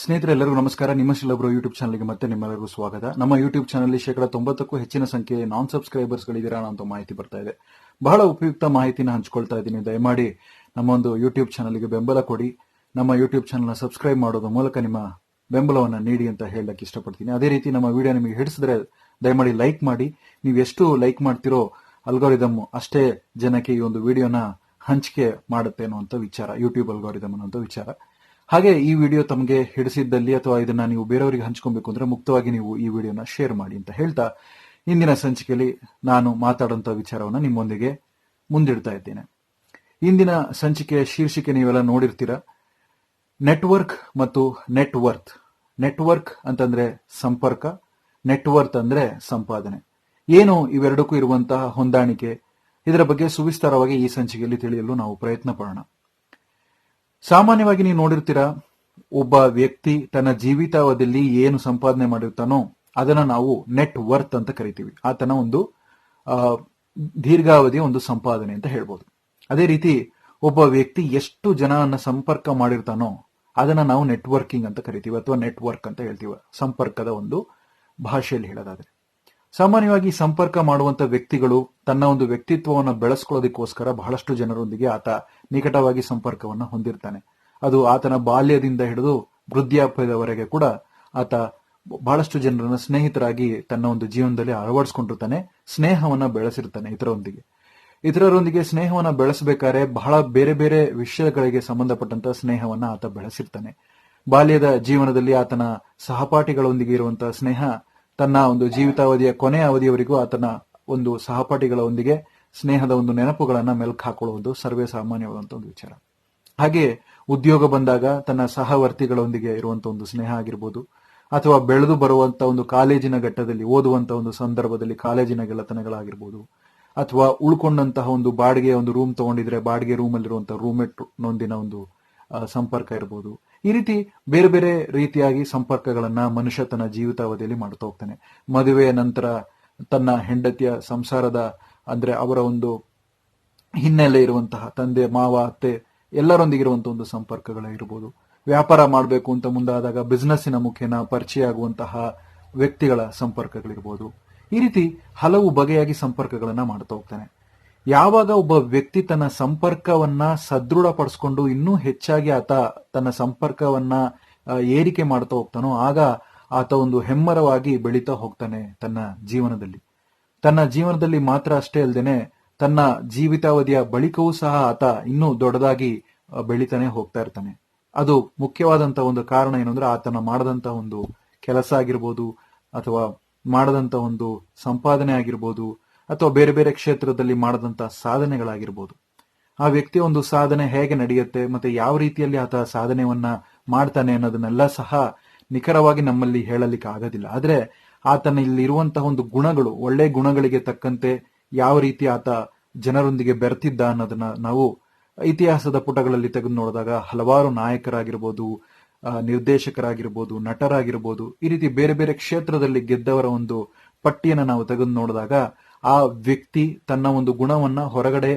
ಸ್ನೇಹಿತರೆ, ಎಲ್ಲರಿಗೂ ನಮಸ್ಕಾರ. ನಿಮ್ಮ ಶಿಲಬ್ರೋ ಯೂಟ್ಯೂಬ್ ಚಾನಲ್ಗೆ ಮತ್ತೆ ನಿಮ್ಮೆಲ್ಲರಿಗೂ ಸ್ವಾಗತ. ನಮ್ಮ ಯೂಟ್ಯೂಬ್ ಚಾನಲ್ಲಿ ಶೇಕಡ ತೊಂಬತ್ತಕ್ಕೂ ಹೆಚ್ಚಿನ ಸಂಖ್ಯೆಯ ನಾನ್ ಸಬ್ಸ್ಕ್ರೈಬರ್ಸ್ ಗಳಿದ್ದೀರಾ ಅಂತ ಮಾಹಿತಿ ಬರ್ತಾ ಇದೆ. ಬಹಳ ಉಪಯುಕ್ತ ಮಾಹಿತಿನ ಹಂಚ್ಕೊಳ್ತಾ ಇದ್ದೀನಿ. ದಯಮಾಡಿ ನಮ್ಮ ಒಂದು ಯೂಟ್ಯೂಬ್ ಚಾನಲ್ಗೆ ಬೆಂಬಲ ಕೊಡಿ. ನಮ್ಮ ಯೂಟ್ಯೂಬ್ ಚಾನಲ್ನ ಸಬ್ಸ್ಕ್ರೈಬ್ ಮಾಡೋದ್ರ ಮೂಲಕ ನಿಮ್ಮ ಬೆಂಬಲವನ್ನು ನೀಡಿ ಅಂತ ಹೇಳಕ್ಕೆ ಇಷ್ಟಪಡ್ತೀನಿ. ಅದೇ ರೀತಿ ನಮ್ಮ ವಿಡಿಯೋ ನಿಮಗೆ ಹಿಡಿಸಿದ್ರೆ ದಯಮಾಡಿ ಲೈಕ್ ಮಾಡಿ. ನೀವು ಎಷ್ಟು ಲೈಕ್ ಮಾಡ್ತಿರೋ ಅಲ್ಗೋರಿದಮ್ ಅಷ್ಟೇ ಜನಕ್ಕೆ ಈ ಒಂದು ವಿಡಿಯೋನ ಹಂಚಿಕೆ ಮಾಡುತ್ತೆ ಅನ್ನುವಂಥ ವಿಚಾರ ಯೂಟ್ಯೂಬ್ ಅಲ್ಗೋರಿದಮ್ ಅನ್ನುವಂಥ ವಿಚಾರ. ಹಾಗೆ ಈ ವಿಡಿಯೋ ತಮಗೆ ಹಿಡಿಸಿದ್ದಲ್ಲಿ ಅಥವಾ ಇದನ್ನ ನೀವು ಬೇರೆಯವರಿಗೆ ಹಂಚ್ಕೊಬೇಕು ಅಂದ್ರೆ ಮುಕ್ತವಾಗಿ ನೀವು ಈ ವಿಡಿಯೋನ ಶೇರ್ ಮಾಡಿ ಅಂತ ಹೇಳ್ತಾ ಇಂದಿನ ಸಂಚಿಕೆಯಲ್ಲಿ ನಾನು ಮಾತಾಡುವಂತ ವಿಚಾರವನ್ನ ನಿಮ್ಮೊಂದಿಗೆ ಮುಂದಿಡ್ತಾ ಇದ್ದೇನೆ. ಇಂದಿನ ಸಂಚಿಕೆಯ ಶೀರ್ಷಿಕೆ ನೀವೆಲ್ಲ ನೋಡಿರ್ತೀರ. ನೆಟ್ವರ್ಕ್ ಮತ್ತು ನೆಟ್ವರ್ತ್ ನೆಟ್ವರ್ಕ್ ಅಂತಂದ್ರೆ ಸಂಪರ್ಕ ನೆಟ್ವರ್ತ್ ಅಂದ್ರೆ ಸಂಪಾದನೆ. ಏನು ಇವೆರಡಕ್ಕೂ ಇರುವಂತಹ ಹೊಂದಾಣಿಕೆ? ಇದರ ಬಗ್ಗೆ ಸುವಿಸ್ತಾರವಾಗಿ ಈ ಸಂಚಿಕೆಯಲ್ಲಿ ತಿಳಿಯಲು ನಾವು ಪ್ರಯತ್ನ ಪಡೋಣ. ಸಾಮಾನ್ಯವಾಗಿ ನೀವು ನೋಡಿರ್ತೀರ, ಒಬ್ಬ ವ್ಯಕ್ತಿ ತನ್ನ ಜೀವಿತಾವಧಿಯಲ್ಲಿ ಏನು ಸಂಪಾದನೆ ಮಾಡಿರ್ತಾನೋ, ಅದನ್ನ ನಾವು ನೆಟ್ ವರ್ತ್ ಅಂತ ಕರಿತೀವಿ. ಆತನ ಒಂದು ದೀರ್ಘಾವಧಿಯ ಒಂದು ಸಂಪಾದನೆ ಅಂತ ಹೇಳ್ಬೋದು. ಅದೇ ರೀತಿ ಒಬ್ಬ ವ್ಯಕ್ತಿ ಎಷ್ಟು ಜನವನ್ನ ಸಂಪರ್ಕ ಮಾಡಿರ್ತಾನೋ, ಅದನ್ನ ನಾವು ನೆಟ್ವರ್ಕಿಂಗ್ ಅಂತ ಕರಿತೀವಿ ಅಥವಾ ನೆಟ್ವರ್ಕ್ ಅಂತ ಹೇಳ್ತೀವಿ. ಸಂಪರ್ಕದ ಒಂದು ಭಾಷೆಯಲ್ಲಿ ಹೇಳೋದಾದ್ರೆ. ಸಾಮಾನ್ಯವಾಗಿ ಸಂಪರ್ಕ ಮಾಡುವಂತ ವ್ಯಕ್ತಿಗಳು ತನ್ನ ಒಂದು ವ್ಯಕ್ತಿತ್ವವನ್ನು ಬೆಳೆಸ್ಕೊಳ್ಳೋದಕ್ಕೋಸ್ಕರ ಬಹಳಷ್ಟು ಜನರೊಂದಿಗೆ ಆತ ನಿಕಟವಾಗಿ ಸಂಪರ್ಕವನ್ನು ಹೊಂದಿರ್ತಾನೆ. ಅದು ಆತನ ಬಾಲ್ಯದಿಂದ ಹಿಡಿದು ವೃದ್ಧಾಪ್ಯದವರೆಗೆ ಕೂಡ ಆತ ಬಹಳಷ್ಟು ಜನರನ್ನ ಸ್ನೇಹಿತರಾಗಿ ತನ್ನ ಒಂದು ಜೀವನದಲ್ಲಿ ಅಳವಡಿಸ್ಕೊಂಡಿರ್ತಾನೆ, ಸ್ನೇಹವನ್ನ ಬೆಳೆಸಿರ್ತಾನೆ ಇತರರೊಂದಿಗೆ. ಇತರರೊಂದಿಗೆ ಸ್ನೇಹವನ್ನ ಬೆಳೆಸಬೇಕಾದ್ರೆ ಬಹಳ ಬೇರೆ ಬೇರೆ ವಿಷಯಗಳಿಗೆ ಸಂಬಂಧಪಟ್ಟಂತ ಸ್ನೇಹವನ್ನ ಆತ ಬೆಳೆಸಿರ್ತಾನೆ. ಬಾಲ್ಯದ ಜೀವನದಲ್ಲಿ ಆತನ ಸಹಪಾಠಿಗಳೊಂದಿಗೆ ಇರುವಂತಹ ಸ್ನೇಹ ತನ್ನ ಒಂದು ಜೀವಿತಾವಧಿಯ ಕೊನೆಯ ಅವಧಿಯವರೆಗೂ ಆತನ ಒಂದು ಸಹಪಾಠಿಗಳೊಂದಿಗೆ ಸ್ನೇಹದ ಒಂದು ನೆನಪುಗಳನ್ನ ಮೆಲ್ಕ್ ಹಾಕೊಳ್ಳುವುದು ಸರ್ವೇ ಸಾಮಾನ್ಯವಾದಂತಹ ಒಂದು ವಿಚಾರ. ಹಾಗೆ ಉದ್ಯೋಗ ಬಂದಾಗ ತನ್ನ ಸಹವರ್ತಿಗಳೊಂದಿಗೆ ಇರುವಂತ ಒಂದು ಸ್ನೇಹ ಆಗಿರ್ಬೋದು, ಅಥವಾ ಬೆಳೆದು ಬರುವಂತ ಒಂದು ಕಾಲೇಜಿನ ಘಟ್ಟದಲ್ಲಿ ಓದುವಂತ ಒಂದು ಸಂದರ್ಭದಲ್ಲಿ ಕಾಲೇಜಿನ ಗೆಳೆತನಗಳಾಗಿರ್ಬೋದು, ಅಥವಾ ಉಳ್ಕೊಂಡಂತಹ ಒಂದು ಬಾಡಿಗೆ ಒಂದು ರೂಮ್ ತಗೊಂಡಿದ್ರೆ ಬಾಡಿಗೆ ರೂಮ್ ಅಲ್ಲಿರುವಂತಹ ರೂಮ್ಮೇಟ್ ನೊಂದಿನ ಒಂದು ಸಂಪರ್ಕ ಇರ್ಬೋದು ಈ ರೀತಿ ಬೇರೆ ಬೇರೆ ರೀತಿಯಾಗಿ ಸಂಪರ್ಕಗಳನ್ನ ಮನುಷ್ಯ ತನ್ನ ಜೀವಿತಾವಧಿಯಲ್ಲಿ ಮಾಡ್ತಾ ಹೋಗ್ತಾನೆ. ಮದುವೆಯ ನಂತರ ತನ್ನ ಹೆಂಡತಿಯ ಸಂಸಾರದ, ಅಂದ್ರೆ ಅವರ ಒಂದು ಹಿನ್ನೆಲೆ ಇರುವಂತಹ ತಂದೆ, ಮಾವ, ಅತ್ತೆ ಎಲ್ಲರೊಂದಿಗಿರುವಂತಹ ಒಂದು ಸಂಪರ್ಕಗಳೇ ಇರ್ಬೋದು. ವ್ಯಾಪಾರ ಮಾಡಬೇಕು ಅಂತ ಮುಂದಾದಾಗ ಬಿಸ್ನೆಸ್ಸಿನ ಮುಖೇನ ಪರಿಚಯ ಆಗುವಂತಹ ವ್ಯಕ್ತಿಗಳ ಸಂಪರ್ಕಗಳಿರ್ಬೋದು. ಈ ರೀತಿ ಹಲವು ಬಗೆಯಾಗಿ ಸಂಪರ್ಕಗಳನ್ನ ಮಾಡ್ತಾ ಹೋಗ್ತಾನೆ. ಯಾವಾಗ ಒಬ್ಬ ವ್ಯಕ್ತಿ ತನ್ನ ಸಂಪರ್ಕವನ್ನ ಸದೃಢಪಡಿಸ್ಕೊಂಡು ಇನ್ನೂ ಹೆಚ್ಚಾಗಿ ಆತ ತನ್ನ ಸಂಪರ್ಕವನ್ನ ಏರಿಕೆ ಮಾಡ್ತಾ ಹೋಗ್ತಾನೋ, ಆಗ ಆತ ಒಂದು ಹೆಮ್ಮರವಾಗಿ ಬೆಳೀತಾ ಹೋಗ್ತಾನೆ ತನ್ನ ಜೀವನದಲ್ಲಿ. ತನ್ನ ಜೀವನದಲ್ಲಿ ಮಾತ್ರ ಅಷ್ಟೇ ಅಲ್ಲದೇನೆ ತನ್ನ ಜೀವಿತಾವಧಿಯ ಬಳಿಕವೂ ಸಹ ಆತ ಇನ್ನೂ ದೊಡ್ಡದಾಗಿ ಬೆಳಿತಾನೆ ಹೋಗ್ತಾ ಇರ್ತಾನೆ. ಅದು ಮುಖ್ಯವಾದಂತ ಒಂದು ಕಾರಣ ಏನು ಆತನ ಮಾಡದಂತ ಒಂದು ಕೆಲಸ ಆಗಿರ್ಬೋದು ಅಥವಾ ಮಾಡದಂತ ಒಂದು ಸಂಪಾದನೆ ಆಗಿರ್ಬೋದು ಅಥವಾ ಬೇರೆ ಬೇರೆ ಕ್ಷೇತ್ರದಲ್ಲಿ ಮಾಡಿದಂತಹ ಸಾಧನೆಗಳಾಗಿರ್ಬೋದು. ಆ ವ್ಯಕ್ತಿಯ ಒಂದು ಸಾಧನೆ ಹೇಗೆ ನಡೆಯುತ್ತೆ ಮತ್ತೆ ಯಾವ ರೀತಿಯಲ್ಲಿ ಆತ ಸಾಧನೆಯನ್ನ ಮಾಡ್ತಾನೆ ಅನ್ನೋದನ್ನೆಲ್ಲ ಸಹ ನಿಖರವಾಗಿ ನಮ್ಮಲ್ಲಿ ಹೇಳಲಿಕ್ಕೆ ಆಗೋದಿಲ್ಲ. ಆದ್ರೆ ಆತನ ಇಲ್ಲಿ ಇರುವಂತಹ ಒಂದು ಗುಣಗಳು, ಒಳ್ಳೆ ಗುಣಗಳಿಗೆ ತಕ್ಕಂತೆ ಯಾವ ರೀತಿ ಆತ ಜನರೊಂದಿಗೆ ಬೆರೆತಿದ್ದ ಅನ್ನೋದನ್ನ ನಾವು ಇತಿಹಾಸದ ಪುಟಗಳಲ್ಲಿ ತೆಗೆದು ನೋಡಿದಾಗ ಹಲವಾರು ನಾಯಕರಾಗಿರ್ಬೋದು ನಿರ್ದೇಶಕರಾಗಿರ್ಬೋದು, ನಟರಾಗಿರ್ಬೋದು, ಈ ರೀತಿ ಬೇರೆ ಬೇರೆ ಕ್ಷೇತ್ರದಲ್ಲಿ ಗೆದ್ದವರ ಒಂದು ಪಟ್ಟಿಯನ್ನು ನಾವು ತೆಗೆದು ನೋಡಿದಾಗ ಆ ವ್ಯಕ್ತಿ ತನ್ನ ಒಂದು ಗುಣವನ್ನ ಹೊರಗಡೆ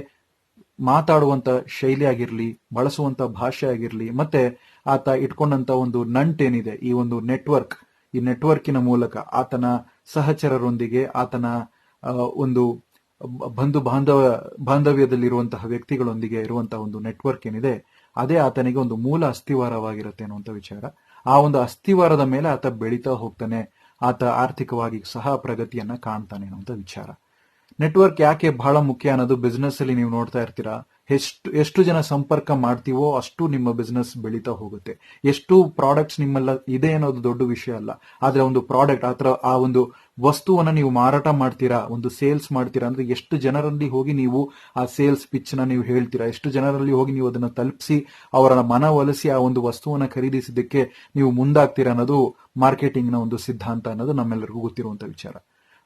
ಮಾತಾಡುವಂತ ಶೈಲಿ ಆಗಿರ್ಲಿ ಬಳಸುವಂತ ಭಾಷೆ ಆಗಿರ್ಲಿ ಮತ್ತೆ ಆತ ಇಟ್ಕೊಂಡಂತ ಒಂದು ನಂಟೇನಿದೆ ಈ ಒಂದು ನೆಟ್ವರ್ಕ್. ಈ ನೆಟ್ವರ್ಕಿನ ಮೂಲಕ ಆತನ ಸಹಚರರೊಂದಿಗೆ ಆತನ ಒಂದು ಬಂಧು ಬಾಂಧವ, ಬಾಂಧವ್ಯದಲ್ಲಿರುವಂತಹ ವ್ಯಕ್ತಿಗಳೊಂದಿಗೆ ಇರುವಂತಹ ಒಂದು ನೆಟ್ವರ್ಕ್ ಏನಿದೆ, ಅದೇ ಆತನಿಗೆ ಒಂದು ಮೂಲ ಅಸ್ಥಿವಾರವಾಗಿರುತ್ತೆ ಅನ್ನುವಂಥ ವಿಚಾರ. ಆ ಒಂದು ಅಸ್ಥಿವಾರದ ಮೇಲೆ ಆತ ಬೆಳೀತಾ ಹೋಗ್ತಾನೆ, ಆತ ಆರ್ಥಿಕವಾಗಿ ಸಹ ಪ್ರಗತಿಯನ್ನ ಕಾಣ್ತಾನೆ ಅನ್ನುವಂಥ ವಿಚಾರ. ನೆಟ್ವರ್ಕ್ ಯಾಕೆ ಬಹಳ ಮುಖ್ಯ ಅನ್ನೋದು ಬಿಸ್ನೆಸ್ ಅಲ್ಲಿ ನೀವು ನೋಡ್ತಾ ಇರ್ತೀರಾ? ಎಷ್ಟು ಎಷ್ಟು ಜನ ಸಂಪರ್ಕ ಮಾಡ್ತೀವೋ ಅಷ್ಟು ನಿಮ್ಮ ಬಿಸ್ನೆಸ್ ಬೆಳೀತಾ ಹೋಗುತ್ತೆ. ಎಷ್ಟು ಪ್ರಾಡಕ್ಟ್ಸ್ ನಿಮ್ಮೆಲ್ಲ ಇದೆ ಅನ್ನೋದು ದೊಡ್ಡ ವಿಷಯ ಅಲ್ಲ. ಆದ್ರೆ ಒಂದು ಪ್ರಾಡಕ್ಟ್ ಆತರ ಆ ಒಂದು ವಸ್ತುವನ್ನ ನೀವು ಮಾರಾಟ ಮಾಡ್ತೀರಾ, ಒಂದು ಸೇಲ್ಸ್ ಮಾಡ್ತೀರಾ ಅಂದ್ರೆ ಎಷ್ಟು ಜನರಲ್ಲಿ ಹೋಗಿ ನೀವು ಆ ಸೇಲ್ಸ್ ಪಿಚ್ನ ನೀವು ಹೇಳ್ತೀರಾ? ಎಷ್ಟು ಜನರಲ್ಲಿ ಹೋಗಿ ನೀವು ಅದನ್ನ ತಲುಪಿಸಿ ಅವರ ಮನವೊಲಿಸಿ ಆ ಒಂದು ವಸ್ತುವನ್ನ ಖರೀದಿಸಿದ್ದಕ್ಕೆ ನೀವು ಮುಂದಾಗ್ತೀರಾ ಅನ್ನೋದು ಮಾರ್ಕೆಟಿಂಗ್ನ ಒಂದು ಸಿದ್ಧಾಂತ ಅನ್ನೋದು ನಮ್ಮೆಲ್ಲರಿಗೂ ಗೊತ್ತಿರುವಂತ ವಿಚಾರ.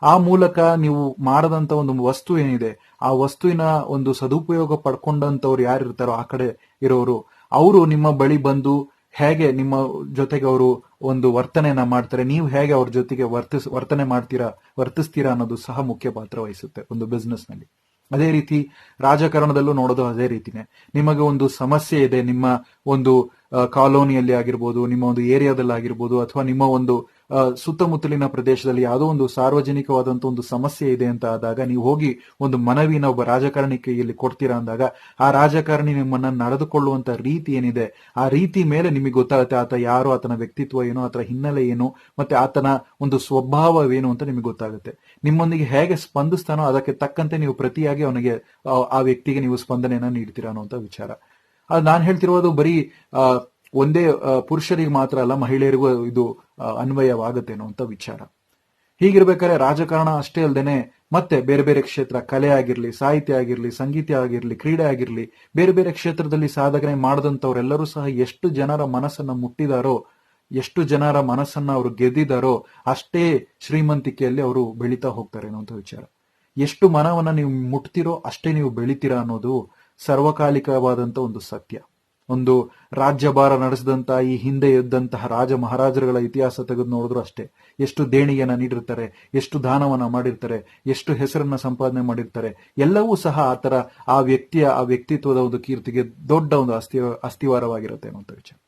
ಆ ಮೂಲಕ ನೀವು ಮಾಡದಂತ ಒಂದು ವಸ್ತು ಏನಿದೆ, ಆ ವಸ್ತುವಿನ ಒಂದು ಸದುಪಯೋಗ ಪಡ್ಕೊಂಡಂತವ್ರು ಯಾರು ಇರ್ತಾರೋ ಆ ಕಡೆ ಇರೋರು, ಅವರು ನಿಮ್ಮ ಬಳಿ ಬಂದು ಹೇಗೆ ನಿಮ್ಮ ಜೊತೆಗೆ ಅವರು ಒಂದು ವರ್ತನೆಯನ್ನ ಮಾಡ್ತಾರೆ, ನೀವು ಹೇಗೆ ಅವ್ರ ಜೊತೆಗೆ ವರ್ತಿಸ್, ವರ್ತನೆ ಮಾಡ್ತೀರಾ, ವರ್ತಿಸ್ತೀರಾ ಅನ್ನೋದು ಸಹ ಮುಖ್ಯ ಪಾತ್ರ ವಹಿಸುತ್ತೆ ಒಂದು ಬಿಸ್ನೆಸ್ನಲ್ಲಿ ಅದೇ ರೀತಿ ರಾಜಕಾರಣದಲ್ಲೂ ನೋಡೋದು ಅದೇ ರೀತಿನೇ. ನಿಮಗೆ ಒಂದು ಸಮಸ್ಯೆ ಇದೆ, ನಿಮ್ಮ ಒಂದು ಕಾಲೋನಿಯಲ್ಲಿ ಆಗಿರ್ಬೋದು, ನಿಮ್ಮ ಒಂದು ಏರಿಯಾದಲ್ಲಿ ಆಗಿರ್ಬೋದು, ಅಥವಾ ನಿಮ್ಮ ಒಂದು ಸುತ್ತಮುತ್ತಲಿನ ಪ್ರದೇಶದಲ್ಲಿ ಯಾವುದೋ ಒಂದು ಸಾರ್ವಜನಿಕವಾದಂತ ಒಂದು ಸಮಸ್ಯೆ ಇದೆ ಅಂತ ಆದಾಗ ನೀವು ಹೋಗಿ ಒಂದು ಮನವಿನ ಒಬ್ಬ ರಾಜಕಾರಣಿ ಕೈಯಲ್ಲಿ ಕೊಡ್ತೀರಾ ಅಂದಾಗ ಆ ರಾಜಕಾರಣಿ ನಿಮ್ಮನ್ನ ನಡೆದುಕೊಳ್ಳುವಂತ ರೀತಿ ಏನಿದೆ ಆ ರೀತಿ ಮೇಲೆ ನಿಮಗೆ ಗೊತ್ತಾಗುತ್ತೆ ಆತ ಯಾರು ಆತನ ವ್ಯಕ್ತಿತ್ವ ಏನು ಆತನ ಹಿನ್ನೆಲೆ ಏನು ಮತ್ತೆ ಆತನ ಒಂದು ಸ್ವಭಾವವೇನು ಅಂತ ನಿಮಗೆ ಗೊತ್ತಾಗುತ್ತೆ. ನಿಮ್ಮೊಂದಿಗೆ ಹೇಗೆ ಸ್ಪಂದಿಸ್ತಾನೋ ಅದಕ್ಕೆ ತಕ್ಕಂತೆ ನೀವು ಪ್ರತಿಯಾಗಿ ಅವನಿಗೆ ಆ, ವ್ಯಕ್ತಿಗೆ ನೀವು ಸ್ಪಂದನೆಯನ್ನ ನೀಡ್ತೀರಾ ಅನ್ನುವಂತ ವಿಚಾರ. ಅದು ನಾನು ಹೇಳ್ತಿರೋದು ಬರೀ ಒಂದೇ ಪುರುಷರಿಗೆ ಮಾತ್ರ ಅಲ್ಲ ಮಹಿಳೆಯರಿಗೂ ಇದು ಆ, ಅನ್ವಯವಾಗುತ್ತೆ ಅನ್ನುವಂತ ವಿಚಾರ. ಹೀಗಿರ್ಬೇಕಾದ್ರೆ ರಾಜಕಾರಣ ಅಷ್ಟೇ ಅಲ್ಲದೆ ಮತ್ತೆ ಬೇರೆ ಬೇರೆ ಕ್ಷೇತ್ರ ಕಲೆ ಆಗಿರ್ಲಿ ಸಾಹಿತ್ಯ ಆಗಿರ್ಲಿ ಸಂಗೀತ ಆಗಿರ್ಲಿ ಕ್ರೀಡೆ ಆಗಿರ್ಲಿ ಬೇರೆ ಬೇರೆ ಕ್ಷೇತ್ರದಲ್ಲಿ ಸಾಧನೆ ಮಾಡದಂತವರೆಲ್ಲರೂ ಸಹ ಎಷ್ಟು ಜನರ ಮನಸ್ಸನ್ನ ಮುಟ್ಟಿದಾರೋ ಎಷ್ಟು ಜನರ ಮನಸ್ಸನ್ನ ಅವರು ಗೆದ್ದಿದಾರೋ ಅಷ್ಟೇ ಶ್ರೀಮಂತಿಕೆಯಲ್ಲಿ ಅವರು ಬೆಳೀತಾ ಹೋಗ್ತಾರೆ ಅನ್ನೋ ವಿಚಾರ. ಎಷ್ಟು ಮನವನ್ನ ನೀವು ಮುಟ್ತಿರೋ ಅಷ್ಟೇ ನೀವು ಬೆಳಿತೀರಾ ಅನ್ನೋದು ಸರ್ವಕಾಲಿಕವಾದಂತ ಒಂದು ಸತ್ಯ. ಒಂದು ರಾಜ್ಯಭಾರ ನಡೆಸಿದಂತಹ ಈ ಹಿಂದೆ ಇದ್ದಂತಹ ರಾಜ ಮಹಾರಾಜರುಗಳ ಇತಿಹಾಸ ತೆಗೆದು ನೋಡಿದ್ರು ಅಷ್ಟೇ. ಎಷ್ಟು ದೇಣಿಗೆಯನ್ನ ನೀಡಿರ್ತಾರೆ, ಎಷ್ಟು ದಾನವನ್ನ ಮಾಡಿರ್ತಾರೆ, ಎಷ್ಟು ಹೆಸರನ್ನ ಸಂಪಾದನೆ ಮಾಡಿರ್ತಾರೆ, ಎಲ್ಲವೂ ಸಹ ಆತರ ಆ ವ್ಯಕ್ತಿಯ, ಆ ವ್ಯಕ್ತಿತ್ವದ ಒಂದು ಕೀರ್ತಿಗೆ ದೊಡ್ಡ ಒಂದು ಅಸ್ಥಿ ಅಸ್ತಿವಾರವಾಗಿರುತ್ತೆ ಅನ್ನುವಂಥ ವಿಚಾರ.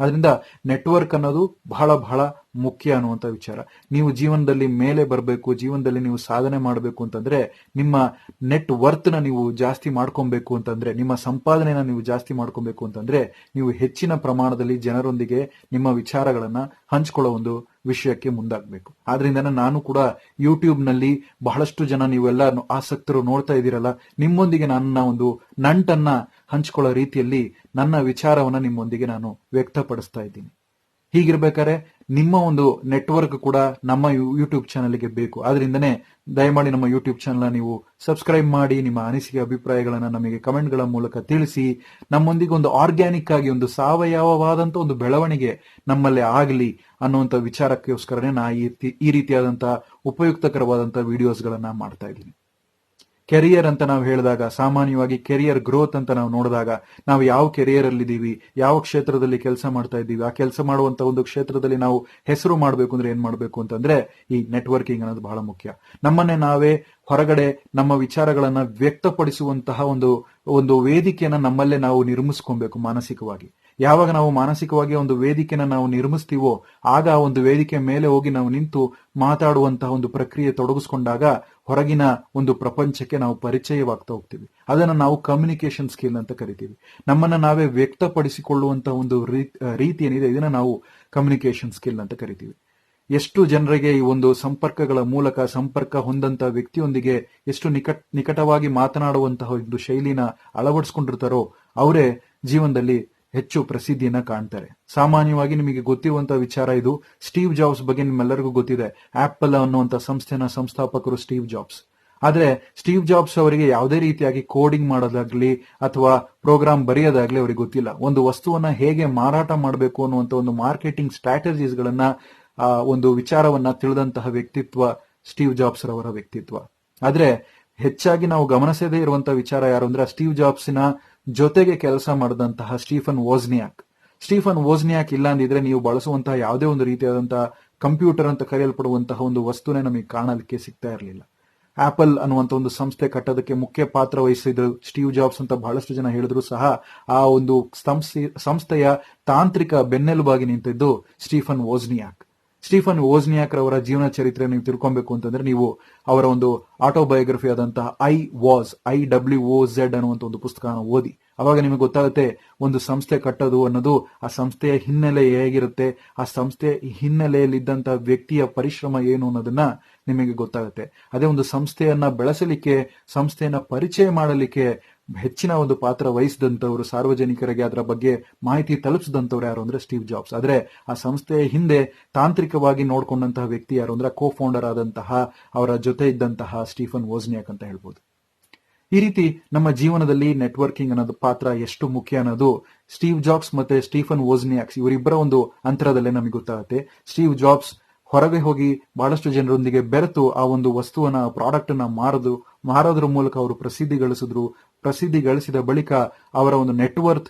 ಅದರಿಂದ ನೆಟ್ವರ್ಕ್ ಅನ್ನೋದು ಬಹಳ ಬಹಳ ಮುಖ್ಯ ಅನ್ನುವಂಥ ವಿಚಾರ. ನೀವು ಜೀವನದಲ್ಲಿ ಮೇಲೆ ಬರಬೇಕು, ಜೀವನದಲ್ಲಿ ನೀವು ಸಾಧನೆ ಮಾಡಬೇಕು ಅಂತಂದ್ರೆ, ನಿಮ್ಮ ನೆಟ್ ವರ್ತ್ನ ನೀವು ಜಾಸ್ತಿ ಮಾಡ್ಕೊಬೇಕು ಅಂತಂದ್ರೆ, ನಿಮ್ಮ ಸಂಪಾದನೆನ ನೀವು ಜಾಸ್ತಿ ಮಾಡ್ಕೊಬೇಕು ಅಂತಂದ್ರೆ, ನೀವು ಹೆಚ್ಚಿನ ಪ್ರಮಾಣದಲ್ಲಿ ಜನರೊಂದಿಗೆ ನಿಮ್ಮ ವಿಚಾರಗಳನ್ನ ಹಂಚ್ಕೊಳ್ಳೋ ಒಂದು ವಿಷಯಕ್ಕೆ ಮುಂದಾಗಬೇಕು. ಆದ್ರಿಂದ ನಾನು ಕೂಡ ಯೂಟ್ಯೂಬ್ನಲ್ಲಿ ಬಹಳಷ್ಟು ಜನ ನೀವೆಲ್ಲ ಆಸಕ್ತರು ನೋಡ್ತಾ ಇದ್ದೀರಲ್ಲ, ನಿಮ್ಮೊಂದಿಗೆ ನನ್ನ ಒಂದು ನಂಟನ್ನ ಹಂಚ್ಕೊಳ್ಳೋ ರೀತಿಯಲ್ಲಿ ನನ್ನ ವಿಚಾರವನ್ನ ನಿಮ್ಮೊಂದಿಗೆ ನಾನು ವ್ಯಕ್ತಪಡಿಸ್ತಾ ಇದ್ದೀನಿ. ಹೀಗಿರ್ಬೇಕಾದ್ರೆ ನಿಮ್ಮ ಒಂದು ನೆಟ್ವರ್ಕ್ ಕೂಡ ನಮ್ಮ ಯೂಟ್ಯೂಬ್ ಚಾನಲ್ಗೆ ಬೇಕು. ಅದರಿಂದನೇ ದಯಮಾಡಿ ನಮ್ಮ ಯೂಟ್ಯೂಬ್ ಚಾನಲ್ ನೀವು ಸಬ್ಸ್ಕ್ರೈಬ್ ಮಾಡಿ, ನಿಮ್ಮ ಅನಿಸಿಕೆ ಅಭಿಪ್ರಾಯಗಳನ್ನು ನಮಗೆ ಕಮೆಂಟ್ಗಳ ಮೂಲಕ ತಿಳಿಸಿ, ನಮ್ಮೊಂದಿಗೆ ಒಂದು ಆರ್ಗ್ಯಾನಿಕ್ ಆಗಿ ಒಂದು ಸಾವಯವವಾದಂತ ಒಂದು ಬೆಳವಣಿಗೆ ನಮ್ಮಲ್ಲಿ ಆಗಲಿ ಅನ್ನುವಂಥ ವಿಚಾರಕ್ಕೋಸ್ಕರನೇ ನಾ ಈ ರೀತಿ- ಈ ರೀತಿಯಾದಂತಹ ಉಪಯುಕ್ತಕರವಾದಂತಹ ವಿಡಿಯೋಸ್ಗಳನ್ನ ಮಾಡ್ತಾ ಇದ್ದೀನಿ. ಕೆರಿಯರ್ ಅಂತ ನಾವು ಹೇಳಿದಾಗ, ಸಾಮಾನ್ಯವಾಗಿ ಕೆರಿಯರ್ ಗ್ರೋತ್ ಅಂತ ನಾವು ನೋಡಿದಾಗ, ನಾವು ಯಾವ ಕೆರಿಯರ್ ಅಲ್ಲಿ ಇದ್ದೀವಿ ಯಾವ ಕ್ಷೇತ್ರದಲ್ಲಿ ಕೆಲಸ ಮಾಡ್ತಾ ಇದ್ದೀವಿ, ಆ ಕೆಲಸ ಮಾಡುವಂತ ಒಂದು ಕ್ಷೇತ್ರದಲ್ಲಿ ನಾವು ಹೆಸರು ಮಾಡಬೇಕು ಅಂದ್ರೆ ಏನ್ ಮಾಡಬೇಕು ಅಂತಂದ್ರೆ, ಈ ನೆಟ್ವರ್ಕಿಂಗ್ ಅನ್ನೋದು ಬಹಳ ಮುಖ್ಯ. ನಮ್ಮನ್ನೇ ನಾವೇ ಹೊರಗಡೆ ನಮ್ಮ ವಿಚಾರಗಳನ್ನ ವ್ಯಕ್ತಪಡಿಸುವಂತಹ ಒಂದು ಒಂದು ವೇದಿಕೆಯನ್ನ ನಮ್ಮಲ್ಲೇ ನಾವು ನಿರ್ಮಿಸ್ಕೊಬೇಕು ಮಾನಸಿಕವಾಗಿ. ಯಾವಾಗ ನಾವು ಮಾನಸಿಕವಾಗಿ ಒಂದು ವೇದಿಕೆನ ನಾವು ನಿರ್ಮಿಸ್ತೀವೋ, ಆಗ ಒಂದು ವೇದಿಕೆ ಮೇಲೆ ಹೋಗಿ ನಾವು ನಿಂತು ಮಾತಾಡುವಂತಹ ಒಂದು ಪ್ರಕ್ರಿಯೆ ತೊಡಗಿಸ್ಕೊಂಡಾಗ ಹೊರಗಿನ ಒಂದು ಪ್ರಪಂಚಕ್ಕೆ ನಾವು ಪರಿಚಯವಾಗ್ತಾ ಹೋಗ್ತೀವಿ. ಅದನ್ನು ನಾವು ಕಮ್ಯುನಿಕೇಶನ್ ಸ್ಕಿಲ್ ಅಂತ ಕರಿತೀವಿ. ನಮ್ಮನ್ನ ನಾವೇ ವ್ಯಕ್ತಪಡಿಸಿಕೊಳ್ಳುವಂತಹ ಒಂದು ರೀತಿ ಏನಿದೆ, ಇದನ್ನ ನಾವು ಕಮ್ಯುನಿಕೇಶನ್ ಸ್ಕಿಲ್ ಅಂತ ಕರಿತೀವಿ. ಎಷ್ಟು ಜನರಿಗೆ ಈ ಒಂದು ಸಂಪರ್ಕಗಳ ಮೂಲಕ, ಸಂಪರ್ಕ ಹೊಂದಂತ ವ್ಯಕ್ತಿಯೊಂದಿಗೆ ಎಷ್ಟು ನಿಕಟ್, ನಿಕಟವಾಗಿ ಮಾತನಾಡುವಂತಹ ಒಂದು ಶೈಲಿನ ಅಳವಡಿಸ್ಕೊಂಡಿರ್ತಾರೋ, ಅವರೇ ಜೀವನದಲ್ಲಿ ಹೆಚ್ಚು ಪ್ರಸಿದ್ಧಿಯನ್ನ ಕಾಣ್ತಾರೆ. ಸಾಮಾನ್ಯವಾಗಿ ನಿಮಗೆ ಗೊತ್ತಿರುವಂತಹ ವಿಚಾರ ಇದು ಸ್ಟೀವ್ ಜಾಬ್ಸ್ ಬಗ್ಗೆ ನಿಮ್ಮೆಲ್ಲರಿಗೂ ಗೊತ್ತಿದೆ. ಆಪಲ್ ಅನ್ನುವಂತ ಸಂಸ್ಥೆನ ಸಂಸ್ಥಾಪಕರು ಸ್ಟೀವ್ ಜಾಬ್ಸ್. ಆದ್ರೆ ಸ್ಟೀವ್ ಜಾಬ್ಸ್ ಅವರಿಗೆ ಯಾವುದೇ ರೀತಿಯಾಗಿ ಕೋಡಿಂಗ್ ಮಾಡೋದಾಗ್ಲಿ ಅಥವಾ ಪ್ರೋಗ್ರಾಮ್ ಬರೆಯೋದಾಗ್ಲಿ ಅವರಿಗೆ ಗೊತ್ತಿಲ್ಲ. ಒಂದು ವಸ್ತುವನ್ನ ಹೇಗೆ ಮಾರಾಟ ಮಾಡಬೇಕು ಅನ್ನುವಂತ ಒಂದು ಮಾರ್ಕೆಟಿಂಗ್ ಸ್ಟ್ರಾಟಜೀಸ್ ಗಳನ್ನ ಒಂದು ವಿಚಾರವನ್ನ ತಿಳಿದಂತಹ ವ್ಯಕ್ತಿತ್ವ ಸ್ಟೀವ್ ಜಾಬ್ಸ್ ಅವರ ವ್ಯಕ್ತಿತ್ವ. ಆದ್ರೆ ಹೆಚ್ಚಾಗಿ ನಾವು ಗಮನಿಸದೇ ಇರುವಂತಹ ವಿಚಾರ ಯಾರು ಅಂದ್ರೆ ಸ್ಟೀವ್ ಜಾಬ್ಸ್ನ ಜೊತೆಗೆ ಕೆಲಸ ಮಾಡಿದಂತಹ ಸ್ಟೀಫನ್ ವೋಜ್ನಿಯಾಕ್. ಸ್ಟೀಫನ್ ವೋಜ್ನಿಯಾಕ್ ಇಲ್ಲ ಅಂದಿದ್ರೆ ನೀವು ಬಳಸುವಂತಹ ಯಾವುದೇ ಒಂದು ರೀತಿಯಾದಂತಹ ಕಂಪ್ಯೂಟರ್ ಅಂತ ಕರೆಯಲ್ಪಡುವಂತಹ ಒಂದು ವಸ್ತುನೇ ನಮಗೆ ಕಾಣಲಿಕ್ಕೆ ಸಿಗ್ತಾ ಇರಲಿಲ್ಲ. ಆಪಲ್ ಅನ್ನುವಂತ ಒಂದು ಸಂಸ್ಥೆ ಕಟ್ಟೋದಕ್ಕೆ ಮುಖ್ಯ ಪಾತ್ರ ವಹಿಸಿದ್ರು. ಸ್ಟೀವ್ ಜಾಬ್ಸ್ ಅಂತ ಬಹಳಷ್ಟು ಜನ ಹೇಳಿದ್ರು ಸಹ ಆ ಒಂದು ಸಂಸ್ಥೆ ಸಂಸ್ಥೆಯ ತಾಂತ್ರಿಕ ಬೆನ್ನೆಲುಬಾಗಿ ನಿಂತಿದ್ದು ಸ್ಟೀಫನ್ ವೋಸ್ನಿಯಾಕ್ ಸ್ಟೀಫನ್ ವೋಸ್ನಿಯಾಕ್ ಅವರ ಜೀವನ ಚರಿತ್ರೆ ನೀವು ತಿಳ್ಕೊಬೇಕು ಅಂತಂದ್ರೆ ನೀವು ಅವರ ಒಂದು ಆಟೋಬಯೋಗ್ರಫಿ ಆದಂತಹ I was I W O Z ಅನ್ನುವಂತ ಒಂದು ಪುಸ್ತಕನ ಓದಿ. ಅವಾಗ ನಿಮಗೆ ಗೊತ್ತಾಗುತ್ತೆ ಒಂದು ಸಂಸ್ಥೆ ಕಟ್ಟೋದು ಅನ್ನೋದು ಆ ಸಂಸ್ಥೆಯ ಹಿನ್ನೆಲೆ ಹೇಗಿರುತ್ತೆ, ಆ ಸಂಸ್ಥೆ ಹಿನ್ನೆಲೆಯಲ್ಲಿದ್ದಂತಹ ವ್ಯಕ್ತಿಯ ಪರಿಶ್ರಮ ಏನು ಅನ್ನೋದನ್ನ ನಿಮಗೆ ಗೊತ್ತಾಗುತ್ತೆ. ಅದೇ ಒಂದು ಸಂಸ್ಥೆಯನ್ನ ಬೆಳೆಸಲಿಕ್ಕೆ, ಸಂಸ್ಥೆಯನ್ನ ಪರಿಚಯ ಮಾಡಲಿಕ್ಕೆ ಹೆಚ್ಚಿನ ಒಂದು ಪಾತ್ರ ವಹಿಸಿದಂಥವ್ರು, ಸಾರ್ವಜನಿಕರಿಗೆ ಅದರ ಬಗ್ಗೆ ಮಾಹಿತಿ ತಲುಪಿಸಿದಂಥವ್ರು ಯಾರು ಅಂದ್ರೆ ಸ್ಟೀವ್ ಜಾಬ್ಸ್. ಆದ್ರೆ ಆ ಸಂಸ್ಥೆಯ ಹಿಂದೆ ತಾಂತ್ರಿಕವಾಗಿ ನೋಡ್ಕೊಂಡಂತಹ ವ್ಯಕ್ತಿ ಯಾರು ಅಂದ್ರೆ ಕೋ ಫೌಂಡರ್ ಆದಂತಹ, ಅವರ ಜೊತೆ ಇದ್ದಂತಹ ಸ್ಟೀಫನ್ ವೋಸ್ನಿಯಾಕ್ ಅಂತ ಹೇಳ್ಬೋದು. ಈ ರೀತಿ ನಮ್ಮ ಜೀವನದಲ್ಲಿ ನೆಟ್ವರ್ಕಿಂಗ್ ಅನ್ನೋದು ಪಾತ್ರ ಎಷ್ಟು ಮುಖ್ಯ ಅನ್ನೋದು ಸ್ಟೀವ್ ಜಾಬ್ಸ್ ಮತ್ತೆ ಸ್ಟೀಫನ್ ವೋಸ್ನಿಯಾಕ್ಸ್ ಇವರಿಬ್ಬರ ಒಂದು ಅಂತರದಲ್ಲೇ ನಮಗೆ ಗೊತ್ತಾಗುತ್ತೆ. ಸ್ಟೀವ್ ಜಾಬ್ಸ್ ಹೊರಗೆ ಹೋಗಿ ಬಹಳಷ್ಟು ಜನರೊಂದಿಗೆ ಬೆರೆತು ಆ ಒಂದು ವಸ್ತುವನ್ನ ಪ್ರಾಡಕ್ಟ್ ಅನ್ನ ಮಾರದು ಮಾರೋದ್ರ ಮೂಲಕ ಅವರು ಪ್ರಸಿದ್ಧಿ ಗಳಿಸಿದ್ರು. ಪ್ರಸಿದ್ಧಿ ಗಳಿಸಿದ ಬಳಿಕ ಅವರ ಒಂದು ನೆಟ್ವರ್ಕ್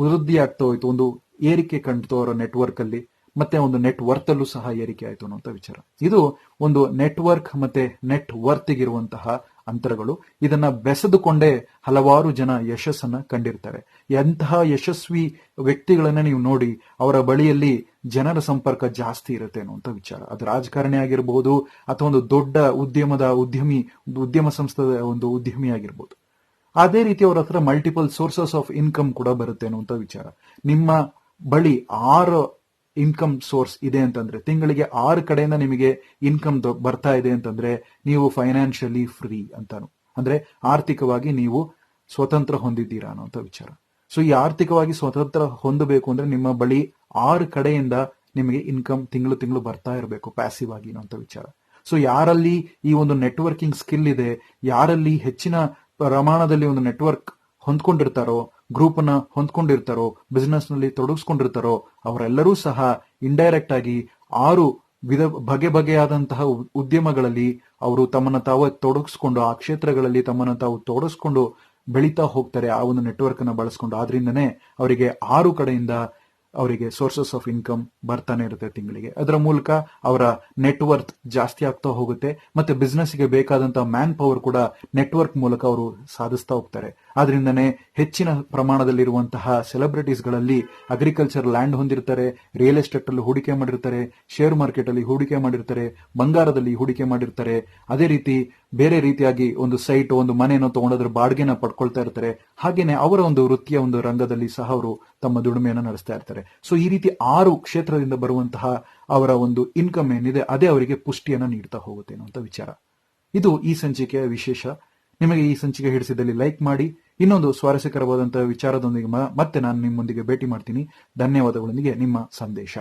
ವೃದ್ಧಿ ಆಗ್ತಾ ಹೋಯ್ತು. ಒಂದು ಏರಿಕೆ ಕಂಡಿತು ಅವರ ನೆಟ್ವರ್ಕ್ ಅಲ್ಲಿ. ಮತ್ತೆ ಒಂದು ನೆಟ್ ವರ್ತ್ ಅಲ್ಲೂ ಸಹ ಏರಿಕೆ ಆಯಿತು ಅನ್ನುವಂಥ ವಿಚಾರ. ಇದು ಒಂದು ನೆಟ್ವರ್ಕ್ ಮತ್ತೆ ನೆಟ್ ವರ್ತಿಗಿರುವಂತಹ ಅಂತರಗಳು. ಇದನ್ನ ಬೆಸೆದುಕೊಂಡೇ ಹಲವಾರು ಜನ ಯಶಸ್ಸನ್ನ ಕಂಡಿರ್ತಾರೆ. ಎಂತಹ ಯಶಸ್ವಿ ವ್ಯಕ್ತಿಗಳನ್ನ ನೀವು ನೋಡಿ ಅವರ ಬಳಿಯಲ್ಲಿ ಜನರ ಸಂಪರ್ಕ ಜಾಸ್ತಿ ಇರುತ್ತೆ ಅನ್ನುವಂಥ ವಿಚಾರ. ಅದು ರಾಜಕಾರಣಿ ಆಗಿರಬಹುದು ಅಥವಾ ಒಂದು ದೊಡ್ಡ ಉದ್ಯಮದ ಉದ್ಯಮಿ, ಉದ್ಯಮ ಸಂಸ್ಥೆಯ ಒಂದು ಉದ್ಯಮಿ ಆಗಿರ್ಬೋದು. ಅದೇ ರೀತಿ ಅವರ ಹತ್ರ ಮಲ್ಟಿಪಲ್ ಸೋರ್ಸಸ್ ಆಫ್ ಇನ್ಕಮ್ ಕೂಡ ಬರುತ್ತೆ ಅನ್ನುವಂಥ ವಿಚಾರ. ನಿಮ್ಮ ಬಳಿ ಆರು ಇನ್ಕಮ್ ಸೋರ್ಸ್ ಇದೆ ಅಂತಂದ್ರೆ, ತಿಂಗಳಿಗೆ ಆರು ಕಡೆಯಿಂದ ನಿಮಗೆ ಇನ್ಕಮ್ ಬರ್ತಾ ಇದೆ ಅಂತಂದ್ರೆ, ನೀವು ಫೈನಾನ್ಷಿಯಲಿ ಫ್ರೀ ಅಂತಾನು. ಅಂದ್ರೆ ಆರ್ಥಿಕವಾಗಿ ನೀವು ಸ್ವತಂತ್ರ ಹೊಂದಿದ್ದೀರಾ ಅನ್ನೋಂತ ವಿಚಾರ. ಸೊ, ಈ ಆರ್ಥಿಕವಾಗಿ ಸ್ವತಂತ್ರ ಹೊಂದಬೇಕು ಅಂದ್ರೆ ನಿಮ್ಮ ಬಳಿ ಆರು ಕಡೆಯಿಂದ ನಿಮಗೆ ಇನ್ಕಮ್ ತಿಂಗಳು ತಿಂಗಳು ಬರ್ತಾ ಇರಬೇಕು ಪ್ಯಾಸಿವ್ ಆಗಿ ಅನ್ನೋಂತ ವಿಚಾರ. ಸೊ, ಯಾರಲ್ಲಿ ಈ ಒಂದು ನೆಟ್ವರ್ಕಿಂಗ್ ಸ್ಕಿಲ್ ಇದೆ, ಯಾರಲ್ಲಿ ಹೆಚ್ಚಿನ ಪ್ರಮಾಣದಲ್ಲಿ ಒಂದು ನೆಟ್ವರ್ಕ್ ಹೊಂದ್ಕೊಂಡಿರ್ತಾರೋ ಗ್ರೂಪ್ ಅನ್ನ ಹೊಂದ್ಕೊಂಡಿರ್ತಾರೋ ಬಿಸ್ನೆಸ್ನಲ್ಲಿ ತೊಡಗಿಸ್ಕೊಂಡಿರ್ತಾರೋ, ಅವರೆಲ್ಲರೂ ಸಹ ಇಂಡೈರೆಕ್ಟ್ ಆಗಿ ಆರು ವಿಧ, ಬಗೆ ಬಗೆಯಾದಂತಹ ಉದ್ಯಮಗಳಲ್ಲಿ ಅವರು ತಮ್ಮನ್ನ ತಾವು ತೊಡಗಿಸ್ಕೊಂಡು, ಆ ಕ್ಷೇತ್ರಗಳಲ್ಲಿ ತಮ್ಮನ್ನ ತಾವು ತೊಡಗಿಸ್ಕೊಂಡು ಬೆಳೀತಾ ಹೋಗ್ತಾರೆ ಆ ಒಂದು ನೆಟ್ವರ್ಕ್ ಅನ್ನ ಬಳಸ್ಕೊಂಡು. ಆದ್ರಿಂದನೇ ಅವರಿಗೆ ಆರು ಕಡೆಯಿಂದ ಅವರಿಗೆ ಸೋರ್ಸಸ್ ಆಫ್ ಇನ್ಕಮ್ ಬರ್ತಾನೆ ಇರುತ್ತೆ ತಿಂಗಳಿಗೆ. ಅದರ ಮೂಲಕ ಅವರ ನೆಟ್ವರ್ತ್ ಜಾಸ್ತಿ ಆಗ್ತಾ ಹೋಗುತ್ತೆ, ಮತ್ತೆ ಬಿಸ್ನೆಸ್ಗೆ ಬೇಕಾದಂತಹ ಮ್ಯಾನ್ ಪವರ್ ಕೂಡ ನೆಟ್ವರ್ಕ್ ಮೂಲಕ ಅವರು ಸಾಧಿಸ್ತಾ ಹೋಗ್ತಾರೆ. ಆದ್ರಿಂದನೇ ಹೆಚ್ಚಿನ ಪ್ರಮಾಣದಲ್ಲಿರುವಂತಹ ಸೆಲೆಬ್ರಿಟೀಸ್ಗಳಲ್ಲಿ ಅಗ್ರಿಕಲ್ಚರ್ ಲ್ಯಾಂಡ್ ಹೊಂದಿರ್ತಾರೆ, ರಿಯಲ್ ಎಸ್ಟೇಟ್ ಅಲ್ಲಿ ಹೂಡಿಕೆ ಮಾಡಿರ್ತಾರೆ, ಶೇರ್ ಮಾರ್ಕೆಟ್ ಅಲ್ಲಿ ಹೂಡಿಕೆ ಮಾಡಿರ್ತಾರೆ, ಬಂಗಾರದಲ್ಲಿ ಹೂಡಿಕೆ ಮಾಡಿರ್ತಾರೆ. ಅದೇ ರೀತಿ ಬೇರೆ ರೀತಿಯಾಗಿ ಒಂದು ಸೈಟ್, ಒಂದು ಮನೆಯನ್ನು ತಗೊಂಡೋದ್ರ ಬಾಡಿಗೆನ ಪಡ್ಕೊಳ್ತಾ ಇರ್ತಾರೆ. ಹಾಗೇನೆ ಅವರ ಒಂದು ವೃತ್ತಿಯ ಒಂದು ರಂಗದಲ್ಲಿ ಸಹ ಅವರು ತಮ್ಮ ದುಡಿಮೆಯನ್ನು ನಡೆಸ್ತಾ ಇರ್ತಾರೆ. ಸೊ ಈ ರೀತಿ ಆರು ಕ್ಷೇತ್ರದಿಂದ ಬರುವಂತಹ ಅವರ ಒಂದು ಇನ್ಕಮ್ ಏನಿದೆ, ಅದೇ ಅವರಿಗೆ ಪುಷ್ಟಿಯನ್ನ ನೀಡ್ತಾ ಹೋಗುತ್ತೆ ಅನ್ನುವಂಥ ವಿಚಾರ. ಇದು ಈ ಸಂಚಿಕೆಯ ವಿಶೇಷ. ನಿಮಗೆ ಈ ಸಂಚಿಕೆ ಹಿಡಿಸಿದಲ್ಲಿ ಲೈಕ್ ಮಾಡಿ ಇನ್ನೊಂದು ಸ್ವಾರಸ್ಯಕರವಾದಂತಹ ವಿಚಾರದೊಂದಿಗೆ ಮತ್ತೆ ನಾನು ನಿಮ್ಮೊಂದಿಗೆ ಭೇಟಿ ಮಾಡ್ತೀನಿ. ಧನ್ಯವಾದಗಳೊಂದಿಗೆ ನಿಮ್ಮ ಸಂದೇಶ.